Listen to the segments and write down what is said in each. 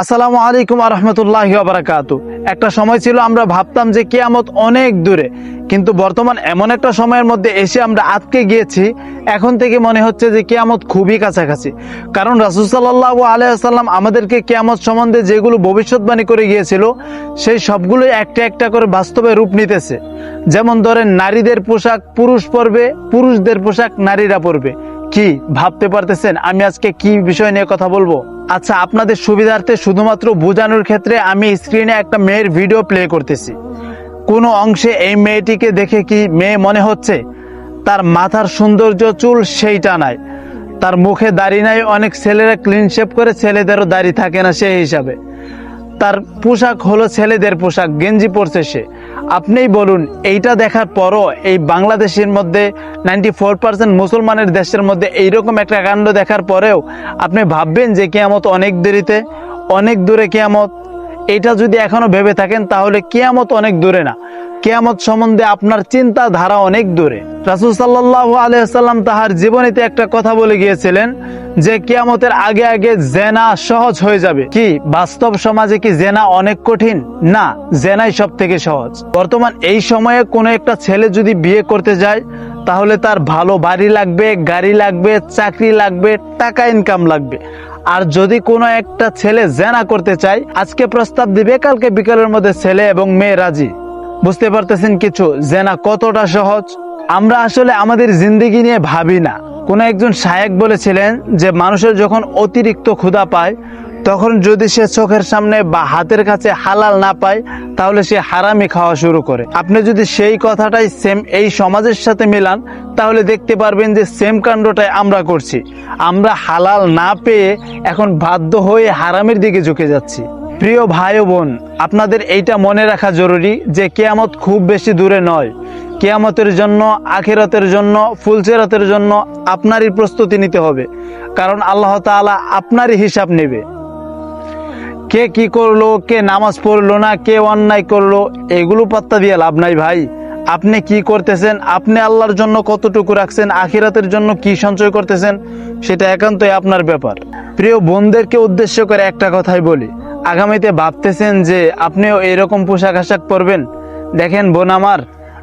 আসসালামু আলাইকুম আরহামতুল্লাহ বারাকাত। একটা সময় ছিল আমরা ভাবতাম যে কিয়ামত অনেক দূরে, কিন্তু বর্তমান এমন একটা সময়ের মধ্যে এসে আমরা আটকে গিয়েছি, এখন থেকে মনে হচ্ছে যে কিয়ামত খুবই কাছাকাছি। কারণ রাসুল সাল্লাহ আলাইসাল্লাম আমাদেরকে কিয়ামত সম্বন্ধে যেগুলো ভবিষ্যৎবাণী করে গিয়েছিল, সেই সবগুলোই একটা একটা করে বাস্তবে রূপ নিতেছে। যেমন ধরেন, নারীদের পোশাক পুরুষ পরবে, পুরুষদের পোশাক নারীরা পরবে। কি ভাবতে পারতেছেন? আমি আজকে কি বিষয় নিয়ে কথা বলব? আচ্ছা আপনাদের সুবিধার্থে শুধুমাত্র বোঝানোর ক্ষেত্রে আমি স্ক্রিনে একটা মেয়ের ভিডিও প্লে করতেছি। কোনো অংশে এই মেয়েটিকে দেখে কি মেয়ে মনে হচ্ছে? তার মাথার সৌন্দর্য চুল সেইটা নাই। তার মুখে দাড়ি নাই, অনেক ছেলেরা ক্লিন শেপ করে ছেলেদেরও দাড়ি থাকে না সেই হিসাবে। তার পোশাক হলো ছেলেদের পোশাক, গেঞ্জি পরছে সে। আপনিই বলুন, এইটা দেখার পরও এই বাংলাদেশের মধ্যে নাইনটি ফোর পার্সেন্ট মুসলমানের দেশের মধ্যে এইরকম একটা কাণ্ড দেখার পরেও আপনি ভাববেন যে কেয়ামত অনেক দেরিতে, অনেক দূরে কেয়ামত এটা যদি এখনও ভেবে থাকেন, তাহলে কেয়ামত অনেক দূরে না। কেয়ামত সম্বন্ধে আপনার চিন্তা ধারা অনেক দূরে। রাসুল সাল্লাহ আলহাম তাহার জীবনীতে একটা কথা বলে গিয়েছিলেন যে, কেয়ামতের আগে আগে জেনা সহজ হয়ে যাবে। কি, বাস্তব সমাজে কি জেনা অনেক কঠিন? না, জেনাই সব থেকে সহজ। বর্তমান এই সময়ে কোনো একটা ছেলে যদি বিয়ে করতে যায়, তাহলে তার ভালো বাড়ি লাগবে, গাড়ি লাগবে, চাকরি লাগবে, টাকা ইনকাম লাগবে। আর যদি কোনো একটা ছেলে জেনা করতে চায়, আজকে প্রস্তাব দিবে, কালকে বিকালের মধ্যে ছেলে এবং মেয়ে রাজি। বুঝতে পারতেছেন কিছু? জেনা কতটা সহজ? আমরা আসলে আমাদের জিন্দিগি নিয়ে ভাবি না। কোনো একজন শায়েক বলেছিলেন যে, মানুষের যখন অতিরিক্ত ক্ষুধা পায় তখন যদি সে চোখের সামনে বা হাতের কাছে হালাল না পায়, তাহলে সে হারামি খাওয়া শুরু করে। আপনি যদি সেই কথাটাই সেম এই সমাজের সাথে মিলান, তাহলে দেখতে পারবেন যে সেম কাণ্ডটাই আমরা করছি। আমরা হালাল না পেয়ে এখন বাধ্য হয়ে হারামের দিকে ঝুঁকে যাচ্ছি। প্রিয় ভাই বোন, আপনাদের এইটা মনে রাখা জরুরি যে কেয়ামত খুব বেশি দূরে নয়। কেয়ামতের জন্য, আখেরাতের জন্য, ফুলচেরাতের জন্য আপনারই প্রস্তুতি নিতে হবে। কারণ আল্লাহ তাআলা আপনারই হিসাব নেবে। কে কি করল, কে নামাজ পড়ল না, কে অন্যায় করল, এগুলো পাত্তা দিয়ে লাভ নাই ভাই। আপনি কি করতেছেন? আপনি আল্লাহর জন্য কতটুকু রাখছেন? আখিরাতের জন্য কি সঞ্চয় করতেছেন? সেটা একান্তই আপনার ব্যাপার। প্রিয় বোনদেরকে উদ্দেশ্য করে একটা কথাই বলি। আগামীতে ভাবতেছেন যে আপনিও এরকম পোশাক আশাক পরবেন? দেখেন বোন আমার,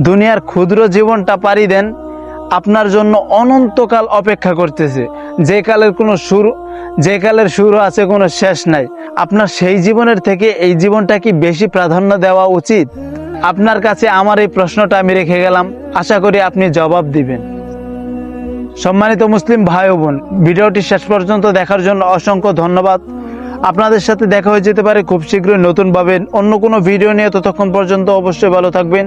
দুনিয়ার ক্ষুদ্র জীবনটা পাড়ি দেন। আপনার জন্য অনন্তকাল অপেক্ষা করতেছে। যে কালের কোনো সুর যে কালের শুরু আছে কোনো শেষ নাই। আপনার সেই জীবনের থেকে এই জীবনটা কি বেশি প্রাধান্য দেওয়া উচিত? আপনার কাছে আমার এই প্রশ্নটা আমি রেখে গেলাম। আশা করি আপনি জবাব দিবেন। সম্মানিত মুসলিম ভাই বোন, ভিডিওটি শেষ পর্যন্ত দেখার জন্য অসংখ্য ধন্যবাদ। আপনাদের সাথে দেখা হয়ে যেতে পারে খুব শীঘ্রই নতুন পাবেন অন্য কোনো ভিডিও নিয়ে। ততক্ষণ পর্যন্ত অবশ্যই ভালো থাকবেন।